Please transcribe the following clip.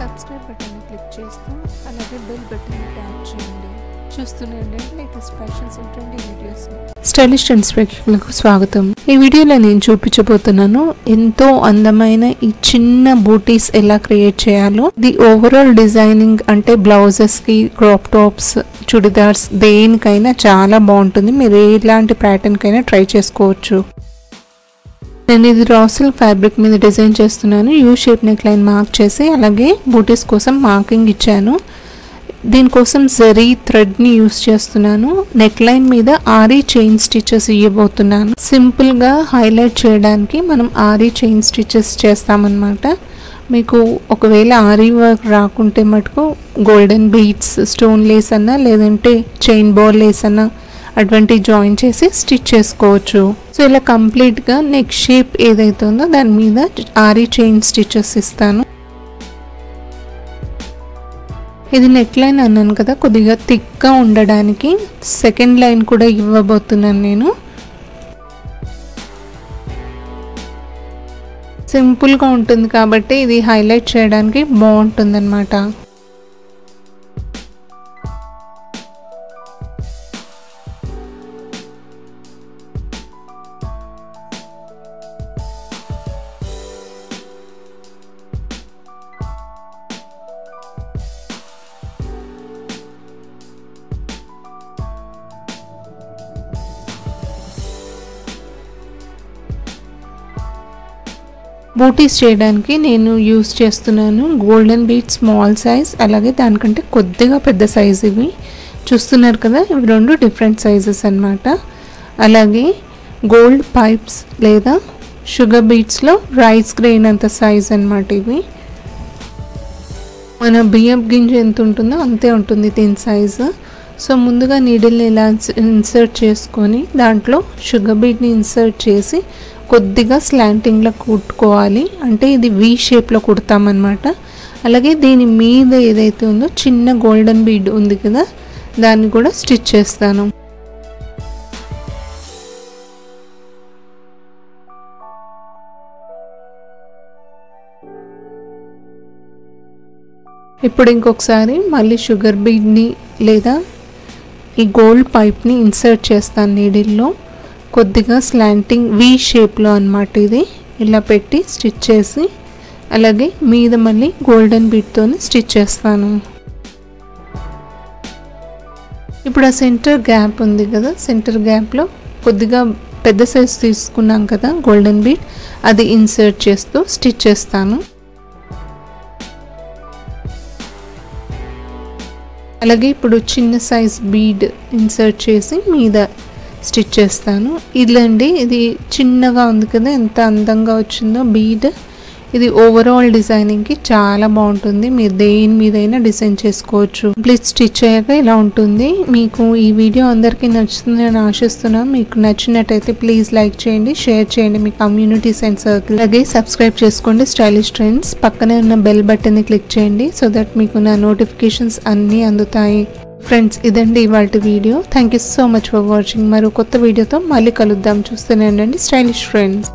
Subscribe బటన్ని click చేస్తూ అలాగే బెల్ బటన్ ట్యాప్ చేయండి. చూస్తూనే ఉండండి latest fashions videos. Stylish trends ప్రేక్షకులకు స్వాగతం. ఈ వీడియోలో నేను చూపించబోతున్నాను ఎంతో అందమైన ఈ చిన్న బూటీస్ ఎలా క్రియేట్ చేయాలో. ది ఓవరాల్ డిజైనింగ్ అంటే బ్లౌజెస్కి క్రాప్ టాప్స్ చుడిదార్స్ దేనికైనా చాలా బాగుంటుంది. మీరు ఎలాంటి ప్యాటర్న్ కైనా ట్రై చేసుకోవచ్చు. నేను ఇది రాసల్ ఫ్యాబ్రిక్ మీద డిజైన్ చేస్తున్నాను. U shape neck line mark చేసి అలాగే బూటీస్ కోసం మార్కింగ్ ఇచ్చాను. దీనికోసం జరీ థ్రెడ్ని యూస్ చేస్తున్నాను. నెక్ లైన్ మీద ఆరీ చైన్ స్టిచెస్ ఇవ్వబోతున్నాను. సింపుల్గా హైలైట్ చేయడానికి మనం ఆరీ చైన్ స్టిచెస్ చేస్తామన్నమాట. మీకు ఒకవేళ ఆరీ వర్క్ రాకుంటే మటుకు గోల్డెన్ బీట్స్ స్టోన్ లేస్ అన్నా లేదంటే చైన్ బాల్ లేస్ అన్నా అటువంటి జాయిన్ చేసి స్టిచ్ చేసుకోవచ్చు. సో ఇలా కంప్లీట్గా నెక్ షేప్ ఏదైతే ఉందో దాని మీద ఆరి చైన్ స్టిచెస్ ఇస్తాను. ఇది నెక్ లైన్ అన్నాను కదా కొద్దిగా థిక్గా ఉండడానికి సెకండ్ లైన్ కూడా ఇవ్వబోతున్నాను నేను. సింపుల్గా ఉంటుంది కాబట్టి ఇది హైలైట్ చేయడానికి బాగుంటుంది బూటీస్ చేయడానికి నేను యూస్ చేస్తున్నాను గోల్డెన్ బీట్ స్మాల్ సైజ్ అలాగే దానికంటే కొద్దిగా పెద్ద సైజ్ ఇవి. చూస్తున్నారు కదా ఇవి రెండు డిఫరెంట్ సైజెస్ అనమాట అలాగే గోల్డ్ పైప్స్ లేదా షుగర్ బీట్స్లో రైస్ గ్రెయిన్ అంత సైజ్ అనమాట ఇవి. మన బియ్యం గింజ ఎంత ఉంటుందో అంతే ఉంటుంది దీని సైజు. సో ముందుగా నీడిల్ని ఇలా ఇన్సర్ట్ చేసుకొని దాంట్లో షుగర్ బీట్ని ఇన్సర్ట్ చేసి కొద్దిగా స్లాంటింగ్లో కుట్టుకోవాలి. అంటే ఇది వి షేప్లో కుడతామన్నమాట. అలాగే దీని మీద ఏదైతే ఉందో చిన్న గోల్డెన్ బీడ్ ఉంది కదా దాన్ని కూడా స్టిచ్ చేస్తాను. ఇప్పుడు ఇంకొకసారి మళ్ళీ షుగర్ బీడ్ని లేదా ఈ గోల్డ్ పైప్ని ఇన్సర్ట్ చేస్తాను నీడిల్లో కొద్దిగా స్లాంటింగ్ వి షేప్లో అనమాట ఇది. ఇలా పెట్టి స్టిచ్ చేసి అలాగే మీద మళ్ళీ గోల్డెన్ బీట్తో స్టిచ్ చేస్తాను. ఇప్పుడు ఆ సెంటర్ గ్యాప్ ఉంది కదా. సెంటర్ గ్యాప్లో కొద్దిగా పెద్ద సైజ్ తీసుకున్నాం కదా గోల్డెన్ బీట్ అది ఇన్సర్ట్ చేస్తూ స్టిచ్ చేస్తాను. అలాగే ఇప్పుడు చిన్న సైజ్ బీడ్ ఇన్సర్ట్ చేసి మీద స్టిచ్ చేస్తాను. ఇదండి ఇది చిన్నగా ఉంది కదా ఎంత అందంగా వచ్చిందో బీడ్. ఇది ఓవరాల్ డిజైనింగ్కి చాలా బాగుంటుంది. మీరు దేని మీదైనా డిజైన్ చేసుకోవచ్చు. ప్లీజ్ స్టిచ్ అయ్యాక ఇలా ఉంటుంది. మీకు ఈ వీడియో అందరికీ నచ్చుతుందని ఆశిస్తున్నాను. మీకు నచ్చినట్టయితే ప్లీజ్ లైక్ చేయండి షేర్ చేయండి. మీ కమ్యూనిటీస్ అండ్ సర్కిల్. అలాగే సబ్స్క్రైబ్ చేసుకోండి స్టైలిష్ ట్రెండ్స్. పక్కనే ఉన్న బెల్ బటన్ని క్లిక్ చేయండి సో దట్ మీకు నా నోటిఫికేషన్స్ అన్నీ అందుతాయి. ఫ్రెండ్స్ ఇదండి ఇవాళ video. Thank you so much for watching మరో కొత్త వీడియోతో మళ్ళీ కలుద్దాం. చూస్తూనే ఉండండి. Stylish friends